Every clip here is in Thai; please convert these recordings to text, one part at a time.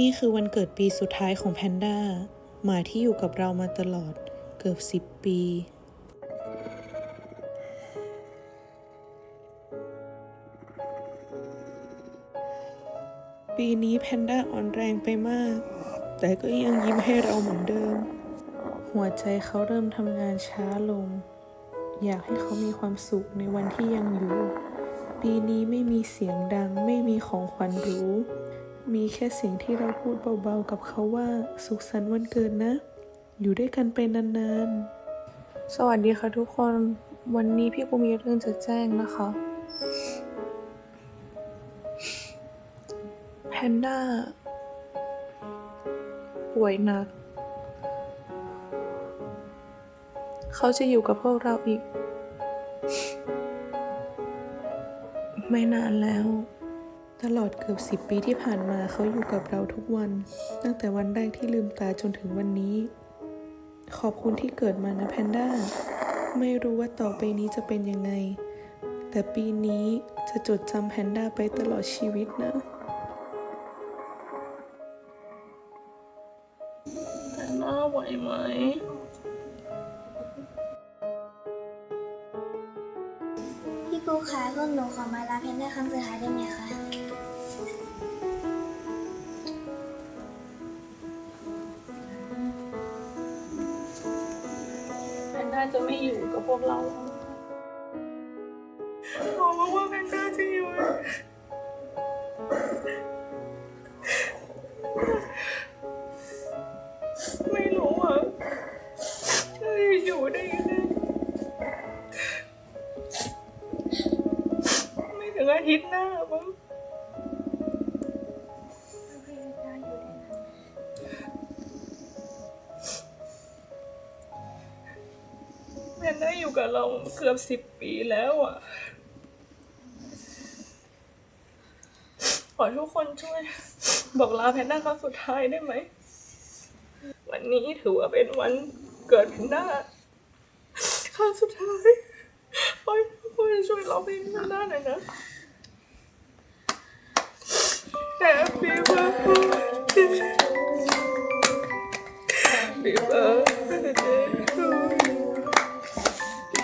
นี่คือวันเกิดปีสุดท้ายของแพนด้าหมาที่อยู่กับเรามาตลอดเกือบสิบปี ปีนี้แพนด้าอ่อนแรงไปมาก แต่ก็ยังยิ้มให้เราเหมือนเดิม หัวใจเขาเริ่มทำงานช้าลง อยากให้เขามีความสุขในวันที่ยังอยู่ ปีนี้ไม่มีเสียงดังไม่มีของขวัญหรู้ มีแค่เสียงที่เราพูดเบาๆกับเขาว่าสุขสันต์วันเกิดนะ อยู่ด้วยกันไปนานๆ สวัสดีค่ะทุกคน วันนี้พี่กูมีเรื่องจะแจ้งนะคะ แพนด้า ป่วยหนัก เขาจะอยู่กับพวกเราอีก ไม่นานแล้ว ตลอดเกือบสิบปีที่ผ่านมาเขาอยู่กับเราทุกวัน ตั้งแต่วันแรกที่ลืมตาจนถึงวันนี้ ขอบคุณที่เกิดมานะแพนด้า ไม่รู้ว่าต่อไปนี้จะเป็นยังไง แต่ปีนี้จะจดจำแพนด้าไปตลอดชีวิตนะแพนด้าไหวไหมพี่กูคะพวกหนูขอมาลาเพนด้าครั้งสุดท้ายได้ไหมคะาจะไม่อยู่กับพวกเราบอกมาว่าแพนด้าจะอยู่ไม่รู้อะจะอยู่ได้ยังไงไม่ถึงอาทิตย์หน้ามั้ง กับเราเกือบสิบปีแล้วอะ ขอทุกคนช่วย บอกลาแพนด้าครั้งสุดท้ายได้ไหม วันนี้ถือว่าเป็นวันเกิดแพนด้าครั้งสุดท้ายขอให้ทุกคนช่วยร้องเพลงแพนด้าหน่อยนะ Happy birthday Happy birthday to you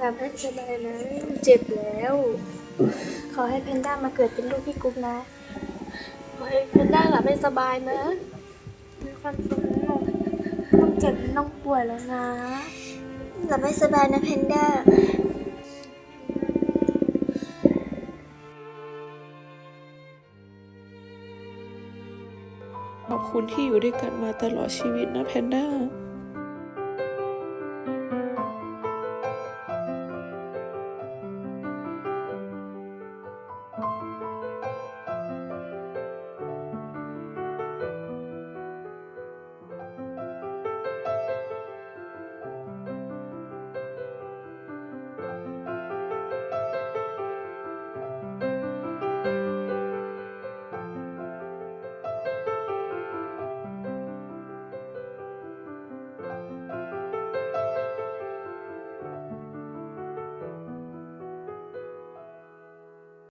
หลับให้สบายนะเจ็บแล้ว ขอให้เพนด้ามาเกิดเป็นลูกพี่กุ๊กนะขอให้แพนด้าหลับให้สบายนะมีความสุขนะต้องเจ็บต้องป่วยแล้วนะหลับให้สบายนะเพนด้าขอบคุณที่อยู่ด้วยกันมาตลอดชีวิตนะแพนด้า